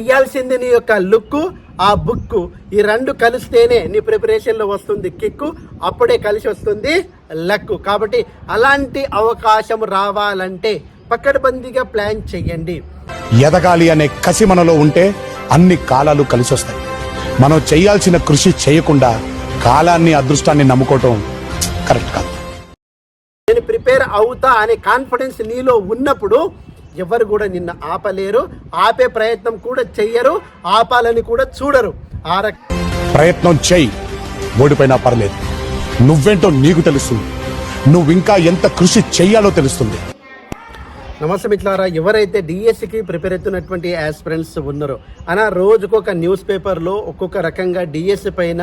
వెయ్యాల్సింది నీ యొక్క లుక్ ఆ బుక్ ఈ రెండు కలిస్తేనే నీ ప్రిపరేషన్లో వస్తుంది కిక్కు అప్పుడే కలిసి వస్తుంది లక్ కాబట్టి అలాంటి అవకాశం రావాలంటే పక్కడబందీగా ప్లాన్ చెయ్యండి. ఎదగాలి అనే కసి మనలో ఉంటే అన్ని కాలాలు కలిసొస్తాయి మనం చేయాల్సిన కృషి చేయకుండా కాలాన్ని అదృష్టాన్ని నమ్ముకోవటం కరెక్ట్ కాదు. నేను ప్రిపేర్ అవుతా అనే కాన్ఫిడెన్స్ నీలో ఉన్నప్పుడు ఎవరు కూడా నిన్ను ఆపలేరు. ఆపే ప్రయత్నం కూడా చెయ్యరు. ఆపాలని కూడా చూడరు. ఆ ప్రయత్నం చెయ్యి. ఓడిపోయినా పర్లేదు. నువ్వేంటో నీకు తెలుస్తుంది. నువ్వింకా ఎంత కృషి చెయ్యాలో తెలుస్తుంది. నమస్తే మిట్లారా ఎవరైతే డిఎస్సికి ప్రిపేర్ అవుతున్నటువంటి ఆస్పిరెంట్స్ ఉన్నారో అలా రోజుకొక న్యూస్ పేపర్లో ఒక్కొక్క రకంగా డిఎస్సి పైన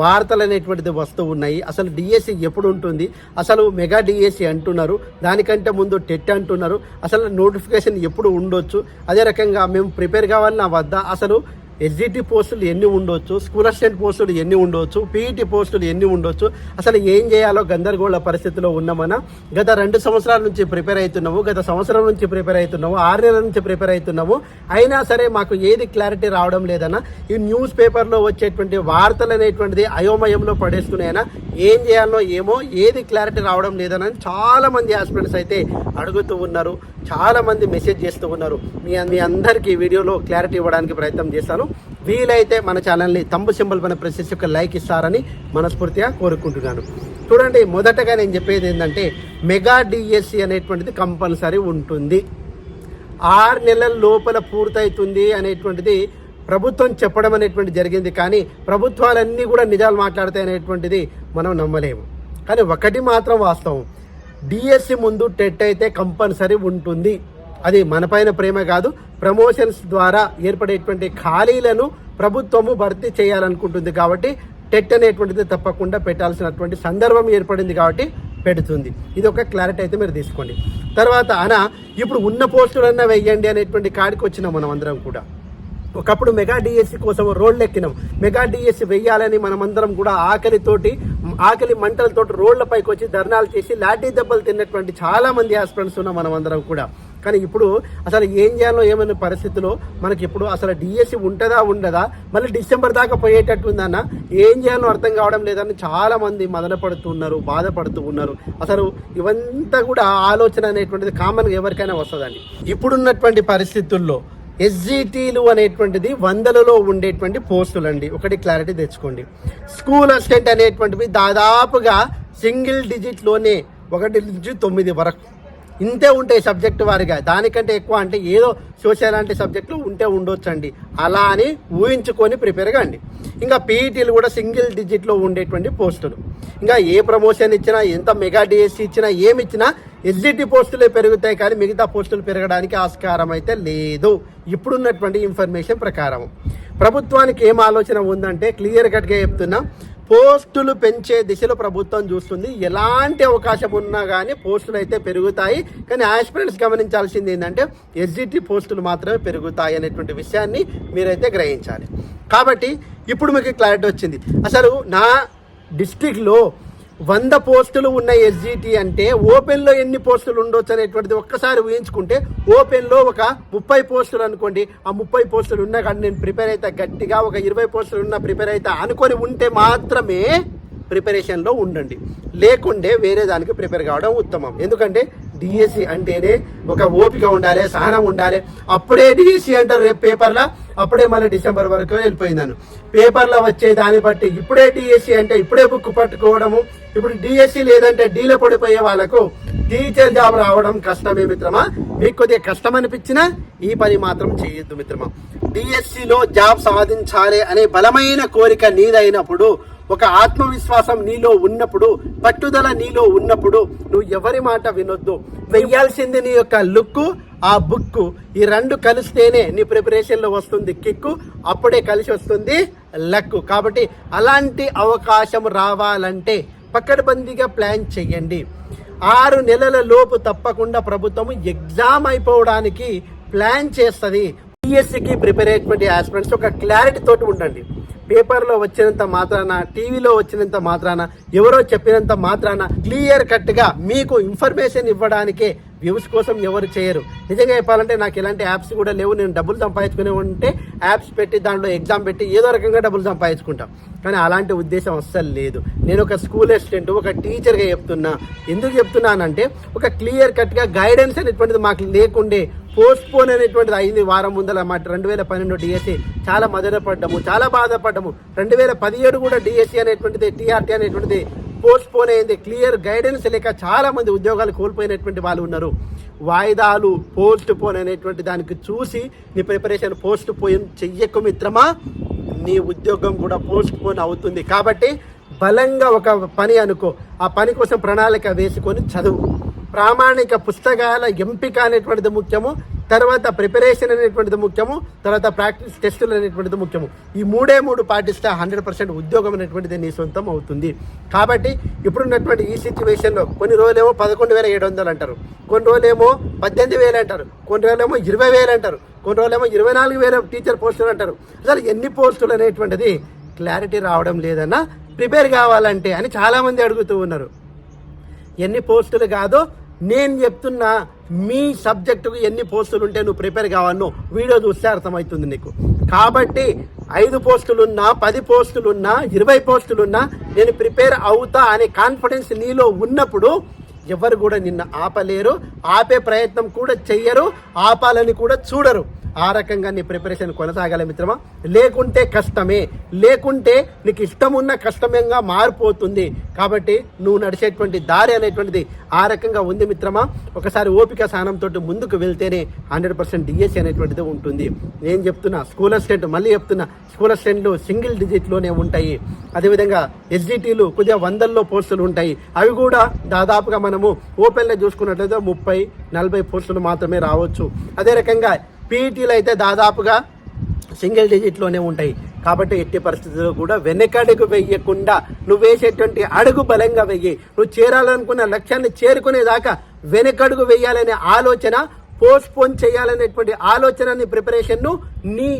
వార్తలు అనేటువంటిది వస్తూ ఉన్నాయి. అసలు డిఎస్సి ఎప్పుడు ఉంటుంది? అసలు మెగా డిఎస్సి అంటున్నారు. దానికంటే ముందు టెట్ అంటున్నారు. అసలు నోటిఫికేషన్ ఎప్పుడు ఉండొచ్చు? అదే రకంగా మేము ప్రిపేర్ కావాలి నా వద్ద. అసలు ఎస్జిటి పోస్టులు ఎన్ని ఉండొచ్చు స్కూల్ అసిస్టెంట్ పోస్టులు ఎన్ని ఉండొచ్చు పీఈటీ పోస్టులు ఎన్ని ఉండొచ్చు అసలు ఏం చేయాలో గందరగోళ పరిస్థితిలో ఉన్నామన్నా గత రెండు సంవత్సరాల నుంచి ప్రిపేర్ అవుతున్నాము గత సంవత్సరం నుంచి ప్రిపేర్ అవుతున్నాము ఆరు నెలల నుంచి ప్రిపేర్ అవుతున్నాము. అయినా సరే మాకు ఏది క్లారిటీ రావడం లేదన్నా ఈ న్యూస్ పేపర్లో వచ్చేటువంటి వార్తలు అనేటువంటిది అయోమయంలో పడేస్తున్నాయన ఏం చేయాలో ఏమో ఏది క్లారిటీ రావడం లేదని చాలామంది హాస్పిటల్స్ ఆస్పిరెంట్స్ అయితే అడుగుతూ ఉన్నారు. చాలామంది మెసేజ్ చేస్తూ ఉన్నారు. మీ మీ అందరికీ ఈ వీడియోలో క్లారిటీ ఇవ్వడానికి ప్రయత్నం చేస్తాను. వీలైతే మన ఛానల్ని తంబు సింబల్ పైన ప్రెస్ చేసి ఒక లైక్ ఇస్తారని మనస్ఫూర్తిగా కోరుకుంటున్నాను. చూడండి మొదటగా నేను చెప్పేది ఏంటంటే మెగా డిఎస్సి అనేటువంటిది కంపల్సరీ ఉంటుంది. ఆరు నెలల లోపల పూర్తవుతుంది అనేటువంటిది ప్రభుత్వం చెప్పడం అనేటువంటి జరిగింది కానీ ప్రభుత్వాలన్నీ కూడా నిజాలు మాట్లాడతాయి అనేటువంటిది మనం నమ్మలేము. కానీ ఒకటి మాత్రం వాస్తవం. డిఎస్సి ముందు టెట్ అయితే కంపల్సరీ ఉంటుంది. అది మనపైన ప్రేమ కాదు ప్రమోషన్స్ ద్వారా ఏర్పడేటువంటి ఖాళీలను ప్రభుత్వము భర్తీ చేయాలనుకుంటుంది కాబట్టి టెట్ అనేటువంటిది తప్పకుండా పెట్టాల్సినటువంటి సందర్భం ఏర్పడింది కాబట్టి పెడుతుంది. ఇది ఒక క్లారిటీ అయితే మీరు తీసుకోండి. తర్వాత అనా ఇప్పుడు ఉన్న పోస్టులన్నా వెయ్యండి అనేటువంటి కాడికి వచ్చినాం మనం అందరం కూడా. ఒకప్పుడు మెగా డిఎస్సి కోసం రోడ్లు ఎక్కినాం. మెగా డిఎస్సి వెయ్యాలని మనమందరం కూడా ఆకలితోటి ఆకలి మంటలతోటి రోడ్లపైకి వచ్చి ధర్నాలు చేసి లాఠీ దెబ్బలు తిన్నటువంటి చాలా మంది ఆస్పిరెంట్స్ ఉన్నాం మనమందరం కూడా. కానీ ఇప్పుడు అసలు ఏం చేయాలో ఏమైనా పరిస్థితిలో మనకి ఇప్పుడు అసలు డిఎస్సి ఉంటుందా ఉండదా? మళ్ళీ డిసెంబర్ దాకా పోయేటట్టు ఉందన్న ఏం చేయాలో అర్థం కావడం లేదని చాలా మంది మొదలుపడుతున్నారు బాధపడుతూ ఉన్నారు అసలు ఇవంతా కూడా ఆలోచన అనేటువంటిది కామన్గా ఎవరికైనా వస్తుందండి. ఇప్పుడున్నటువంటి పరిస్థితుల్లో ఎస్జిటీలు అనేటువంటిది వందలలో ఉండేటువంటి పోస్టులు అండి ఒకటి క్లారిటీ తెచ్చుకోండి. స్కూల్ అసిస్టెంట్ అనేటువంటివి దాదాపుగా సింగిల్ డిజిట్లోనే ఒకటి నుంచి తొమ్మిది వరకు. ఇంతే ఉంటాయి సబ్జెక్టు వారిగా. దానికంటే ఎక్కువ అంటే ఏదో సోషల్ లాంటి సబ్జెక్టులు ఉంటే ఉండొచ్చండి. అలా అని ఊహించుకొని ప్రిపేర్ కాండి. ఇంకా పీఈటీలు కూడా సింగిల్ డిజిట్లో ఉండేటువంటి పోస్టులు. ఇంకా ఏ ప్రమోషన్ ఇచ్చినా ఎంత మెగా డిఎస్సి ఇచ్చినా ఏమి ఇచ్చినా ఎస్జిటి పోస్టులే పెరుగుతాయి కానీ మిగతా పోస్టులు పెరగడానికి ఆస్కారం అయితే లేదు. ఇప్పుడున్నటువంటి ఇన్ఫర్మేషన్ ప్రకారం. ప్రభుత్వానికి ఏం ఆలోచన ఉందంటే క్లియర్ కట్గా చెప్తున్నా పోస్టులు పెంచే దిశలో ప్రభుత్వం చూస్తుంది. ఎలాంటి అవకాశం ఉన్నా కానీ పోస్టులు అయితే పెరుగుతాయి. కానీ ఆస్పిరెంట్స్ గమనించాల్సింది ఏంటంటే ఎస్జిటి పోస్టులు మాత్రమే పెరుగుతాయి అనేటువంటి విషయాన్ని మీరైతే గ్రహించాలి. కాబట్టి ఇప్పుడు మీకు క్లారిటీ వచ్చింది. అసలు నా డిస్టిక్లో వంద పోస్టులు ఉన్న ఎస్జిటి అంటే ఓపెన్లో ఎన్ని పోస్టులు ఉండొచ్చు అనేటువంటిది ఒక్కసారి ఊహించుకుంటే ఓపెన్లో ఒక ముప్పై పోస్టులు అనుకోండి. ఆ ముప్పై పోస్టులు ఉన్నా కానీ నేను ప్రిపేర్ అయితే గట్టిగా ఒక ఇరవై పోస్టులు ఉన్నా ప్రిపేర్ అయితే అనుకొని ఉంటే మాత్రమే ప్రిపరేషన్లో ఉండండి. లేకుండే వేరే దానికి ప్రిపేర్ కావడం ఉత్తమం. ఎందుకంటే డిఎస్సి అంటేనే ఒక ఓపిక ఉండాలి సహనం ఉండాలి. అప్పుడే డిఎస్సి అంటారు రేపు పేపర్లో అప్పుడే మళ్ళీ డిసెంబర్ వరకు వెళ్ళిపోయిందాను. పేపర్లో వచ్చే దాన్ని బట్టి ఇప్పుడే డిఎస్సి అంటే ఇప్పుడే బుక్ పట్టుకోవడము. ఇప్పుడు డిఎస్సి లేదంటే డీలో పడిపోయే వాళ్ళకు టీచర్ జాబ్ రావడం కష్టమే మిత్రమా? మీకు కొద్దిగా కష్టం అనిపించినా ఈ పని మాత్రం చేయొద్దు మిత్రమా. డిఎస్సిలో జాబ్ సాధించాలి అనే బలమైన కోరిక నీదైనప్పుడు ఒక ఆత్మవిశ్వాసం నీలో ఉన్నప్పుడు పట్టుదల నీలో ఉన్నప్పుడు నువ్వు ఎవరి మాట వినొద్దు. వెయ్యాల్సింది నీ యొక్క లుక్ ఆ బుక్ ఈ రెండు కలిస్తేనే నీ ప్రిపరేషన్లో వస్తుంది కిక్కు అప్పుడే కలిసి వస్తుంది లక్ కాబట్టి అలాంటి అవకాశం రావాలంటే పక్కడబందీగా ప్లాన్ చేయండి ఆరు నెలల లోపు తప్పకుండా ప్రభుత్వం ఎగ్జామ్ అయిపోవడానికి ప్లాన్ చేస్తుంది. పిఎస్సికి ప్రిపేర్ అయ్యేటువంటి ఆస్పిరెంట్స్ ఒక క్లారిటీ తోటి ఉండండి. పేపర్లో వచ్చినంత మాత్రాన టీవీలో వచ్చినంత మాత్రాన ఎవరో చెప్పినంత మాత్రాన క్లియర్ కట్గా మీకు ఇన్ఫర్మేషన్ ఇవ్వడానికే వ్యూస్ కోసం ఎవరు చేయరు. నిజంగా చెప్పాలంటే నాకు ఎలాంటి యాప్స్ కూడా లేవు. నేను డబ్బులు సంపాదించుకునే ఉంటే యాప్స్ పెట్టి దాంట్లో ఎగ్జామ్ పెట్టి ఏదో రకంగా డబ్బులు సంపాదించుకుంటాం. కానీ అలాంటి ఉద్దేశం అస్సలు లేదు. నేను ఒక స్కూల్ అసిస్టెంట్ ఒక టీచర్గా చెప్తున్నా. ఎందుకు చెప్తున్నానంటే ఒక క్లియర్ కట్గా గైడెన్స్ అనేటువంటిది మాకు లేకుండే పోస్ట్ పోన్ అనేటువంటిది అయింది వారం ముందల మాట రెండు వేల పన్నెండు డిఎస్సి చాలా మదనపడ్డము చాలా బాధపడ్డము. రెండు వేల పదిహేడు కూడా డిఎస్సి అనేటువంటిది టీఆర్టీ అనేటువంటిది పోస్ట్ పోన్ అయింది క్లియర్ గైడెన్స్ లేక చాలా మంది ఉద్యోగాలు కోల్పోయినటువంటి వాళ్ళు ఉన్నారు. వాయిదాలు పోస్ట్ పోన్ అనేటువంటి దానికి చూసి నీ ప్రిపరేషన్ పోస్ట్ పోయి చెయ్యకు మిత్రమా? నీ ఉద్యోగం కూడా పోస్ట్ పోన్ అవుతుంది. కాబట్టి బలంగా ఒక పని అనుకో. ఆ పని కోసం ప్రణాళిక వేసుకొని చదువు. ప్రామాణిక పుస్తకాల ఎంపిక అనేటువంటిది ముఖ్యము తర్వాత ప్రిపరేషన్ అనేటువంటిది ముఖ్యము తర్వాత ప్రాక్టీస్ టెస్టులు అనేటువంటిది ముఖ్యము. ఈ మూడే మూడు పాటిస్తే హండ్రెడ్ పర్సెంట్ ఉద్యోగం అనేటువంటిది నీ సొంతం అవుతుంది. కాబట్టి ఇప్పుడున్నటువంటి ఈ సిచ్యువేషన్లో కొన్ని రోజులేమో పదకొండు వేల ఏడు వందలు అంటారు. కొన్ని రోజులేమో పద్దెనిమిది వేలు అంటారు. కొన్ని రోజులేమో ఇరవై వేలు అంటారు. కొన్ని రోజులేమో ఇరవై నాలుగు వేల టీచర్ పోస్టులు అంటారు. అసలు ఎన్ని పోస్టులు అనేటువంటిది క్లారిటీ రావడం లేదన్నా ప్రిపేర్ కావాలంటే అని చాలామంది అడుగుతూ ఉన్నారు. ఎన్ని పోస్టులు కాదో నేను చెప్తున్నా మీ సబ్జెక్టుకు ఎన్ని పోస్టులు ఉంటే నువ్వు ప్రిపేర్ కావాలను వీడియో చూస్తే అర్థమవుతుంది నీకు. కాబట్టి ఐదు పోస్టులున్నా పది పోస్టులున్నా ఇరవై పోస్టులున్నా నేను ప్రిపేర్ అవుతా అనే కాన్ఫిడెన్స్ నీలో ఉన్నప్పుడు ఎవరు కూడా నిన్ను ఆపలేరు ఆపే ప్రయత్నం కూడా చెయ్యరు ఆపాలని కూడా చూడరు. ఆ రకంగా నీ ప్రిపరేషన్ కొనసాగాలి మిత్రమా? లేకుంటే కష్టమే. లేకుంటే నీకు ఇష్టం ఉన్న కష్టంగా మారిపోతుంది. కాబట్టి నువ్వు నడిచేటువంటి దారి అనేటువంటిది ఆ రకంగా ఉంది మిత్రమా? ఒకసారి ఓపిక స్థానంతో ముందుకు వెళ్తేనే హండ్రెడ్ పర్సెంట్ డిఎస్సి అనేటువంటిది ఉంటుంది. నేను చెప్తున్నా స్కూల్ అసిస్టెంట్ మళ్ళీ చెప్తున్నా స్కూల్ అసిస్టెంట్లు సింగిల్ డిజిట్లోనే ఉంటాయి. అదేవిధంగా ఎస్జిటీలు కొద్దిగా వందల్లో పోస్టులు ఉంటాయి. అవి కూడా దాదాపుగా మనము ఓపెన్లో చూసుకున్నట్లయితే ముప్పై నలభై పోస్టులు మాత్రమే రావచ్చు. అదే రకంగా పీఈటీలు అయితే దాదాపుగా సింగిల్ డిజిట్లోనే ఉంటాయి. కాబట్టి ఎట్టి పరిస్థితుల్లో కూడా వెనకడుగు వెయ్యకుండా నువ్వు వేసేటువంటి అడుగు బలంగా వెయ్యి. నువ్వు చేరాలనుకున్న లక్ష్యాన్ని చేరుకునేదాకా వెనకడుగు వెయ్యాలనే ఆలోచన పోస్ట్ పోన్ చేయాలనేటువంటి ఆలోచనని ప్రిపరేషన్ను నీ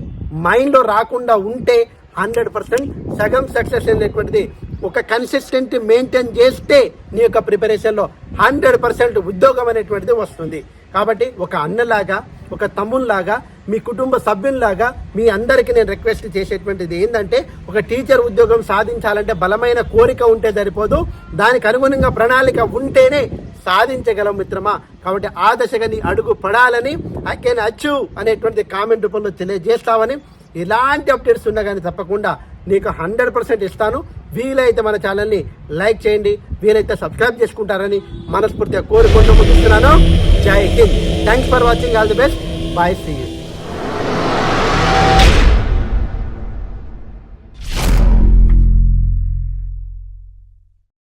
మైండ్లో రాకుండా ఉంటే హండ్రెడ్ పర్సెంట్ సగం సక్సెస్ అనేటువంటిది ఒక కన్సిస్టెంట్ మెయింటైన్ చేస్తే నీ యొక్క ప్రిపరేషన్లో హండ్రెడ్ పర్సెంట్ ఉద్యోగం అనేటువంటిది వస్తుంది. కాబట్టి ఒక అన్నలాగా ఒక తమ్ముల్లాగా మీ కుటుంబ సభ్యుల్లాగా మీ అందరికీ నేను రిక్వెస్ట్ చేసేటువంటిది ఏంటంటే ఒక టీచర్ ఉద్యోగం సాధించాలంటే బలమైన కోరిక ఉంటే సరిపోదు. దానికి అనుగుణంగా ప్రణాళిక ఉంటేనే సాధించగలం మిత్రమా. కాబట్టి ఆ దశగా నీ అడుగు పడాలని ఐ కెన్ అచీవ్ అనేటువంటి కామెంట్ రూపంలో తెలియజేస్తామని ఇలాంటి అప్డేట్స్ ఉన్నా కానీ తప్పకుండా నీకు హండ్రెడ్ పర్సెంట్ ఇస్తాను. వీలైతే మన ఛానల్ని లైక్ చేయండి. వీలైతే సబ్స్క్రైబ్ చేసుకుంటారని మనస్ఫూర్తిగా కోరుకుంటూ ముగిస్తున్నాను Jai Hind. Thanks for watching all the best bye see you